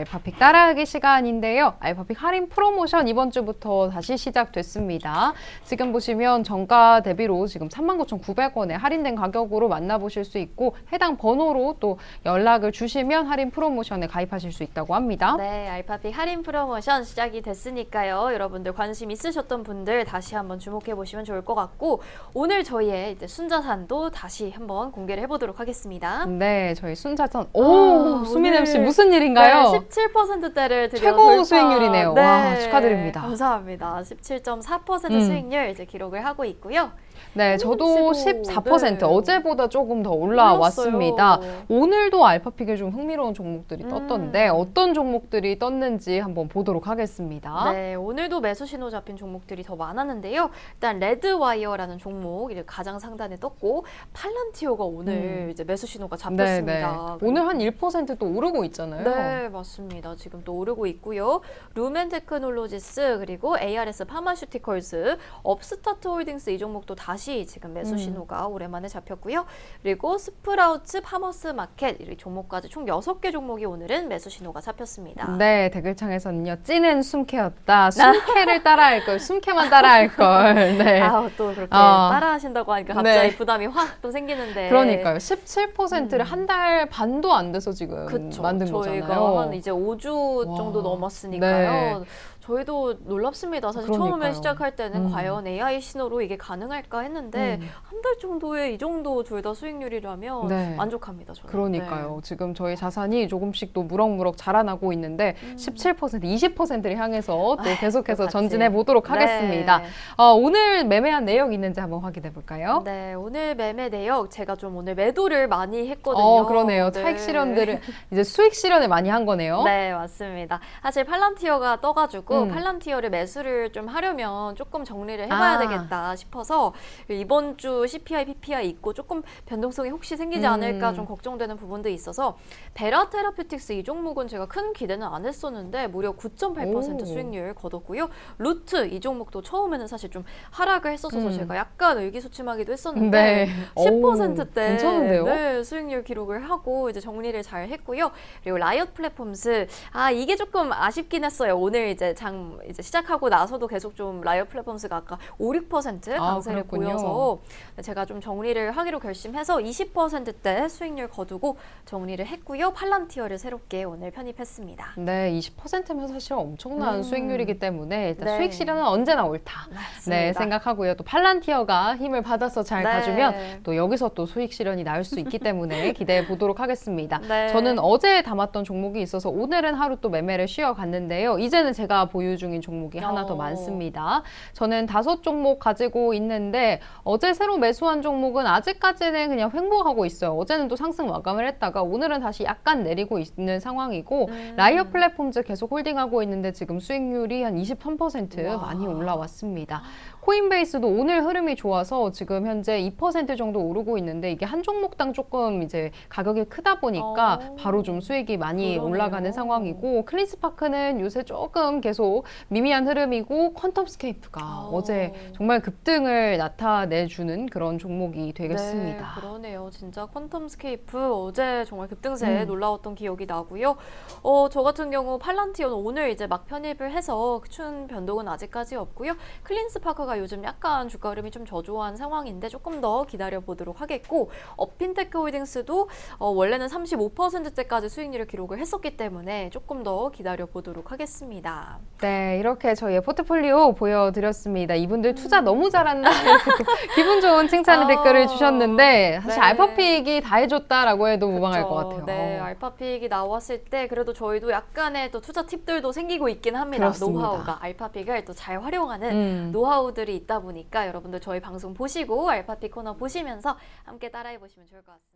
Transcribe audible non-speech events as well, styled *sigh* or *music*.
알파픽 따라하기 시간인데요. 알파픽 할인 프로모션 이번 주부터 다시 시작됐습니다. 지금 보시면 정가 대비로 지금 39,900원에 할인된 가격으로 만나보실 수 있고 해당 번호로 또 연락을 주시면 할인 프로모션에 가입하실 수 있다고 합니다. 네, 알파픽 할인 프로모션 시작이 됐으니까요. 여러분들 관심 있으셨던 분들 다시 한번 주목해 보시면 좋을 것 같고 오늘 저희의 이제 순자산도 다시 한번 공개를 해보도록 하겠습니다. 네, 저희 순자전. 오, 아, 수민혜 씨 오늘- 무슨 일인가요? 네, 17%대를 드디어 최고 돌파. 수익률이네요. 와, 축하드립니다. 감사합니다. 17.4% 음. 수익률 이제 기록을 하고 있고요. 네, 저도 씨도, 14% 네. 어제보다 조금 더 올라왔습니다. 올랐어요. 오늘도 알파픽에 좀 흥미로운 종목들이 음. 떴던데 어떤 종목들이 떴는지 한번 보도록 하겠습니다. 네, 오늘도 매수 신호 잡힌 종목들이 더 많았는데요. 일단 레드와이어라는 종목 이제 가장 상단에 떴고 팔란티오가 오늘 이제 매수 신호가 음. 네, 네. 잡혔습니다. 오늘 한 1%또 오르고 있잖아요. 네, 맞습니다. 지금 또 오르고 있고요. 루멘 테크놀로지스 그리고 ARS 파마슈티컬스, 업스타트 홀딩스 이 종목도 다시 지금 매수 음. 신호가 오랜만에 잡혔고요. 그리고 스프라우츠 파머스 마켓 이 종목까지 총 6개 종목이 오늘은 매수 신호가 잡혔습니다. 네, 댓글창에서는요. 찐은 숨캐였다. 숨캐를 따라할 걸. 숨캐만 따라할 걸. *laughs* 네. 아우 또 그렇게 아. 따라하신다고 하니까 갑자기 네. 부담이 확 또 생기는데 그러니까요. 17%를 한달 반도 안 돼서 지금 음. 그쵸. 만든 거잖아요. 한 이제 5주 와. 정도 넘었으니까요. 네. 저희도 놀랍습니다. 사실 처음에 그러니까요. 시작할 때는 음. 과연 AI 신호로 이게 가능할까 했는데 음. 한달 정도에 이 정도 둘 다 수익률이라면 네. 만족합니다. 저는. 그러니까요. 지금 저희 자산이 조금씩 또 무럭무럭 자라나고 있는데 음. 17%, 20%를 향해서 또 계속해서. 전진해 보도록 하겠습니다. 네. 어, 오늘 매매한 내역 있는지 한번 확인해 볼까요? 네, 오늘 매매 내역 제가 좀 오늘 매도를 많이 했거든요. 어, 그러네요. 네. 차익 실현들을 이제 수익 실현을 많이 한 거네요. 네, 맞습니다. 사실 팔란티어가 떠가지고 음. 팔란티어를 매수를 좀 하려면 조금 정리를 해봐야 아. 되겠다 싶어서 이번 주 CPI, PPI 있고 조금 변동성이 혹시 생기지 음. 않을까 좀 걱정되는 부분도 있어서 베라 테라피틱스 이 종목은 제가 큰 기대는 안 했었는데 무려 9.8% 오. 수익률 거뒀고요. 루트 이 종목도 처음에는 사실 좀 하락을 했었어서 음. 제가 약간 의기소침하기도 했었는데 네. 10%대 오, 괜찮은데요? 네, 수익률 기록을 하고 이제 정리를 잘 했고요. 그리고 라이엇 플랫폼스 아 이게 조금 아쉽긴 했어요. 오늘 이제 장 이제 시작하고 나서도 계속 좀 라이엇 플랫폼스가 아까 5, 6% 아, 강세를 그렇군요. 보여서 제가 좀 정리를 하기로 결심해서 20%대 수익률 거두고 정리를 했고요. 팔란티어를 새롭게 오늘 편입했습니다. 네, 20%면 사실 엄청난 음. 수익률이기 때문에 일단 네. 수익 실현은 언제나 옳다. 네, 맞습니다. 생각하고요. 또 팔란티어가 힘을 받아서 잘 네. 가주면 또 여기서 또 수익 실현이 나올 수 있기 때문에 *laughs* 기대해 보도록 하겠습니다. 네. 저는 어제 담았던 종목이 있어서 오늘은 하루 또 매매를 쉬어 갔는데요. 이제는 제가 보유 중인 종목이 하나 더 어. 많습니다. 저는 다섯 종목 가지고 있는데 어제 새로 매수한 종목은 아직까지는 그냥 횡보하고 있어요. 어제는 또 상승 마감을 했다가 오늘은 다시 약간 내리고 있는 상황이고 음. 라이어 플랫폼즈 계속 홀딩하고 있는데 지금 수익률이 한 23% 와. 많이 올라왔습니다. 코인베이스도 오늘 흐름이 좋아서 지금 현재 2% 정도 오르고 있는데 이게 한 종목당 조금 이제 가격이 크다 보니까 어. 바로 좀 수익이 많이 그러네요. 올라가는 상황이고 클린스파크는 요새 조금 계속 미미한 흐름이고 퀀텀스케이프가 어. 어제 정말 급등을 나타내주는 그런 종목이 되겠습니다. 네, 그러네요. 진짜 퀀텀스케이프 어제 정말 급등세에 음. 놀라웠던 기억이 나고요. 어, 저 같은 경우 팔란티어는 오늘 이제 막 편입을 해서 큰 변동은 아직까지 없고요. 클린스파크가 요즘 약간 주가 흐름이 좀 저조한 상황인데 조금 더 기다려 보도록 하겠고 업핀테크 홀딩스도 어, 원래는 35%대까지 수익률을 기록을 했었기 때문에 조금 더 기다려 보도록 하겠습니다. 네, 이렇게 저희의 포트폴리오 보여드렸습니다. 이분들 투자 너무 잘한다. *laughs* 기분 좋은 칭찬의 아, 댓글을 주셨는데 사실 네. 알파픽이 다 해줬다라고 해도 무방할. 것 같아요. 네, 알파픽이 나왔을 때 그래도 저희도 약간의 또 투자 팁들도 생기고 있긴 합니다. 그렇습니다. 노하우가 알파픽을 또 잘 활용하는 음. 노하우들이 있다 보니까 여러분들 저희 방송 보시고 알파픽 코너 보시면서 함께 따라해 보시면 좋을 것 같습니다.